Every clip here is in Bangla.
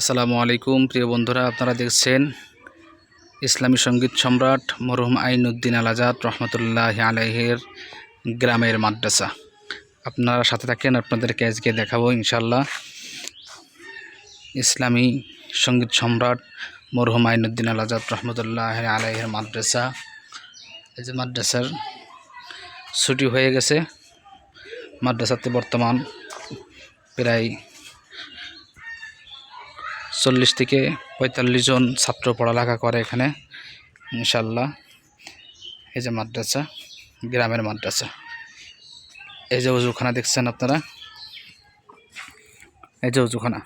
আসসালামু আলাইকুম, প্রিয় বন্ধুরা, আপনারা দেখছেন ইসলামী সংগীত সম্রাট মরহুম আইনুদ্দিন আল আজাদ রহমতুল্লাহ আলাইহের গ্রামের মাদ্রাসা। আপনারা সাথে থাকেন, আপনাদেরকে আজকে দেখাবো ইনশাল্লাহ ইসলামী সংগীত সম্রাট মরহুম আইনুদ্দিন আল আজাদ রহমতুল্লাহ আলাইহের মাদ্রাসা। এই যে মাদ্রাসার ছুটি হয়ে গেছে। মাদ্রাসাতে বর্তমান প্রায় চল্লিশ থেকে পঁয়তাল্লিশ জন ছাত্র পড়ালেখা করে এখানে ইনশাল্লাহ এই যে মাদ্রাসা, গ্রামের মাদ্রাসা। এই যে উজুখানা দেখছেন আপনারা? এই যে উজুখানা।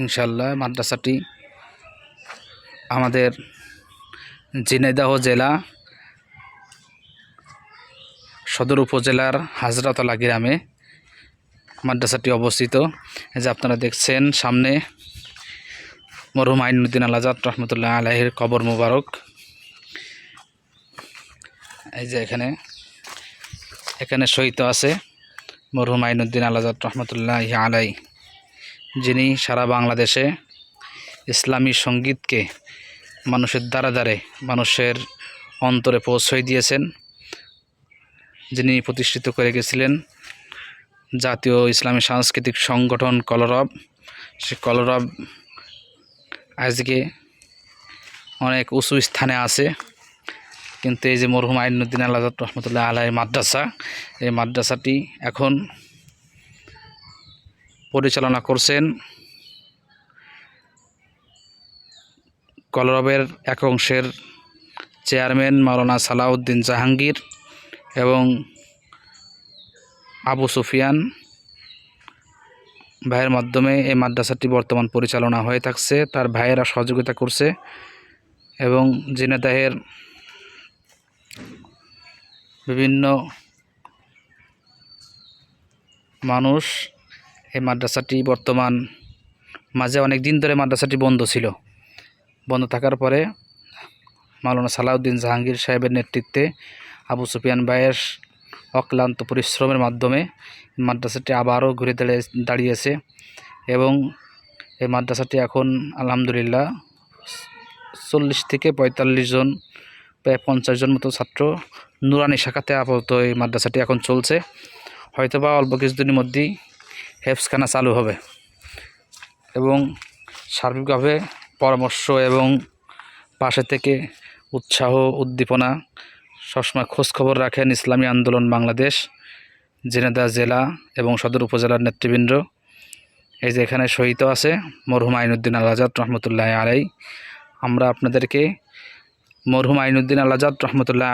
ইনশাল্লাহ মাদ্রাসাটি আমাদের ঝিনাইদহ জেলা সদর উপজেলার হাজরাতলা গ্রামে মাদ্রাসাটি অবস্থিত। যে আপনারা দেখছেন, সামনে মরহুম আইনুদ্দিন আল আজাদ রহমতুল্লাহ আলাহির কবর মুবারক। এই যে এখানে এখানে শহীদ আছে মরহুম আইনুদ্দিন আল আজাদ রহমতুল্লাহ আলাই যিনি সারা বাংলাদেশে ইসলামী সঙ্গীতকে মানুষের দ্বারা দ্বারে মানুষের অন্তরে পৌঁছয় দিয়েছেন। যিনি প্রতিষ্ঠিত করে গেছিলেন জাতীয় ইসলামী সাংস্কৃতিক সংগঠন কলরব, সে কলরব আজকে অনেক উঁচু স্থানে আছে। কিন্তু এই যে মরহুম আইনুদ্দিন আল্লাহ রহমতুল্লাহ আলাই মাদ্রাসা, এই মাদ্রাসাটি এখন পরিচালনা করছেন কলরবের এক অংশের চেয়ারম্যান মাওলানা সালাউদ্দিন জাহাঙ্গীর। এবং আবু সুফিয়ান ভাইয়ের মাধ্যমে এই মাদ্রাসাটি বর্তমান পরিচালনা হয়ে থাকছে। তার ভাইয়েরা সহযোগিতা করছে এবং জিনেদাহের বিভিন্ন মানুষ এই মাদ্রাসাটি বর্তমান মাঝে অনেক দিন ধরে মাদ্রাসাটি বন্ধ ছিল। বন্ধ থাকার পরে মাওলানা সালাউদ্দিন জাহাঙ্গীর সাহেবের নেতৃত্বে আবু সুফিয়ান ভাইয়ের অক্লান্ত পরিশ্রমের মাধ্যমে মাদ্রাসাটি আবারও ঘুরে দাঁড়িয়ে দাঁড়িয়েছে এবং এই মাদ্রাসাটি এখন, আলহামদুলিল্লাহ, চল্লিশ থেকে পঁয়তাল্লিশ জন প্রায় পঞ্চাশ জন মতো ছাত্র নুরানি শাখাতে আপাতত এই মাদ্রাসাটি এখন চলছে। হয়তোবা অল্প কিছুদিনের মধ্যেই হেফসখানা চালু হবে এবং সার্বিকভাবে পরামর্শ এবং পাশে থেকে উৎসাহ, উদ্দীপনা সবসময় খোঁজখবর রাখেন ইসলামী আন্দোলন বাংলাদেশ, জেনেদা জেলা এবং সদর উপজেলার নেতৃবৃন্দ। এই যে এখানে শহীদ আছে মরহুম আইনুদ্দিন আল আজাদ রহমতুল্লাহ আলাই আমরা আপনাদেরকে মরহুম আইনুদ্দিন আল আজাদ রহমতুল্লাহ